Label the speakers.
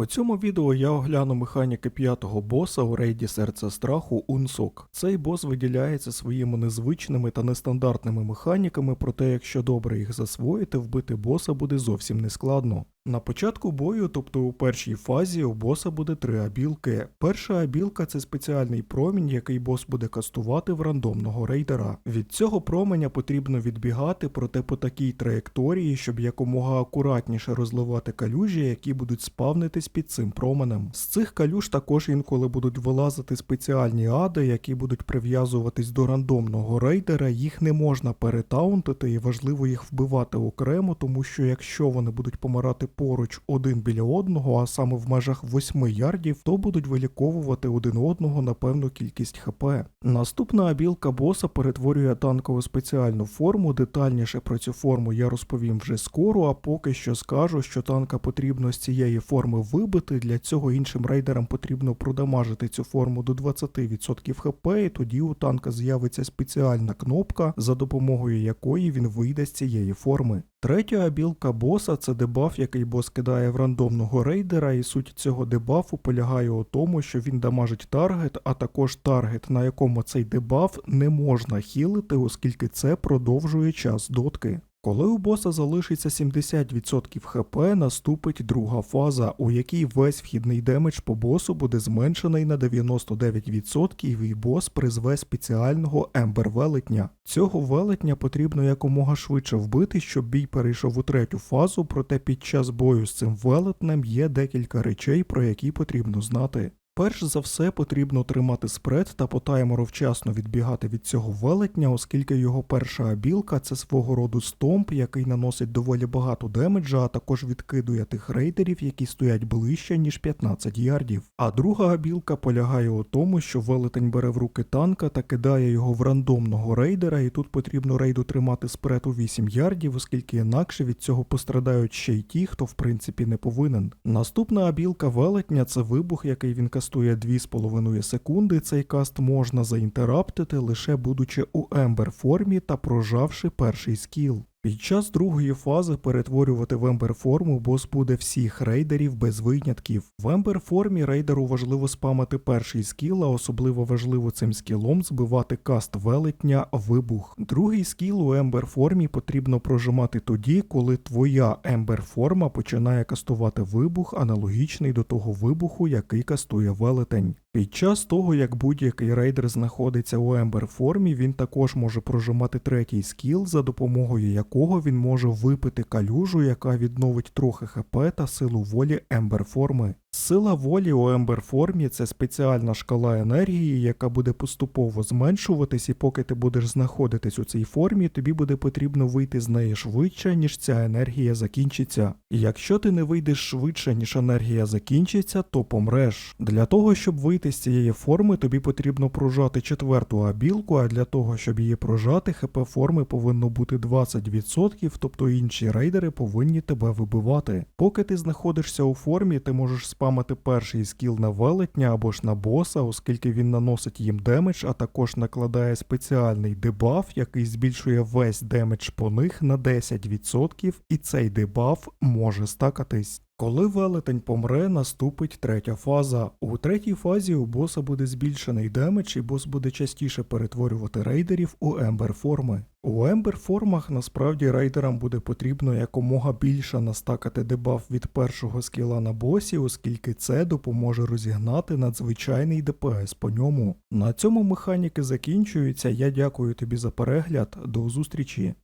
Speaker 1: У цьому відео я огляну механіки п'ятого боса у рейді серця страху Унсок. Цей бос виділяється своїми незвичними та нестандартними механіками, проте якщо добре їх засвоїти, вбити боса буде зовсім не складно. На початку бою, тобто у першій фазі, у боса буде три абілки. Перша абілка це спеціальний промінь, який бос буде кастувати в рандомного рейдера. Від цього променя потрібно відбігати, проте по такій траєкторії, щоб якомога акуратніше розливати калюжі, які будуть спавнитись під цим променем. З цих калюж також інколи будуть вилазити спеціальні ади, які будуть прив'язуватись до рандомного рейдера. Їх не можна перетаунтити і важливо їх вбивати окремо, тому що якщо вони будуть помирати поруч один біля одного, а саме в межах 8 ярдів, то будуть виліковувати один одного на певну кількість хп. Наступна абілка боса перетворює танкову спеціальну форму. Детальніше про цю форму я розповім вже скоро, а поки що скажу, що танка потрібно з цієї форми вибити. Для цього іншим рейдерам потрібно продамажити цю форму до 20% хп, і тоді у танка з'явиться спеціальна кнопка, за допомогою якої він вийде з цієї форми. Третя білка боса це дебаф, який бос кидає в рандомного рейдера, і суть цього дебафу полягає у тому, що він дамажить таргет, а також таргет, на якому цей дебаф не можна хілити, оскільки це продовжує час дотки. Коли у боса залишиться 70% хп, наступить друга фаза, у якій весь вхідний демедж по босу буде зменшений на 99% і бос призве спеціального ембер велетня. Цього велетня потрібно якомога швидше вбити, щоб бій перейшов у третю фазу, проте під час бою з цим велетнем є декілька речей, про які потрібно знати. Перш за все потрібно тримати спред та по таймеру вчасно відбігати від цього велетня, оскільки його перша абілка це свого роду стомп, який наносить доволі багато демеджа, а також відкидує тих рейдерів, які стоять ближче, ніж 15 ярдів. А друга абілка полягає у тому, що велетень бере в руки танка та кидає його в рандомного рейдера, і тут потрібно рейду тримати спред у 8 ярдів, оскільки інакше від цього пострадають ще й ті, хто в принципі не повинен. Наступна абілка велетня це вибух, який він кастує 2,5 секунди. Цей каст можна заінтераптити лише будучи у ембер формі та прожавши перший скіл. Під час другої фази перетворювати в ембер форму бос буде всіх рейдерів без винятків. В ембер формі рейдеру важливо спамити перший скіл, а особливо важливо цим скілом збивати каст велетня вибух. Другий скіл у ембер формі потрібно прожимати тоді, коли твоя ембер форма починає кастувати вибух, аналогічний до того вибуху, який кастує велетень. Під час того, як будь-який рейдер знаходиться у ембер формі, він також може прожимати третій скіл, за допомогою якого він може випити калюжу, яка відновить трохи хп та силу волі ембер форми. Сила волі у ембер формі це спеціальна шкала енергії, яка буде поступово зменшуватись, і поки ти будеш знаходитись у цій формі, тобі буде потрібно вийти з неї швидше, ніж ця енергія закінчиться. І якщо ти не вийдеш швидше, ніж енергія закінчиться, то помреш. Для того, щоб вийти з цієї форми, тобі потрібно прожати четверту абілку, а для того, щоб її прожати, хп форми повинно бути 20%, тобто інші рейдери повинні тебе вибивати. Поки ти знаходишся у формі, ти можеш спамити перший скіл на велетня або ж на боса, оскільки він наносить їм демедж, а також накладає спеціальний дебаф, який збільшує весь демедж по них на 10%, і цей дебаф може стакатись. Коли велетень помре, наступить третя фаза. У третій фазі у боса буде збільшений демедж, і бос буде частіше перетворювати рейдерів у ембер форми. У ембер формах насправді рейдерам буде потрібно якомога більше настакати дебаф від першого скіла на босі, оскільки це допоможе розігнати надзвичайний ДПС по ньому. На цьому механіки закінчуються. Я дякую тобі за перегляд. До зустрічі.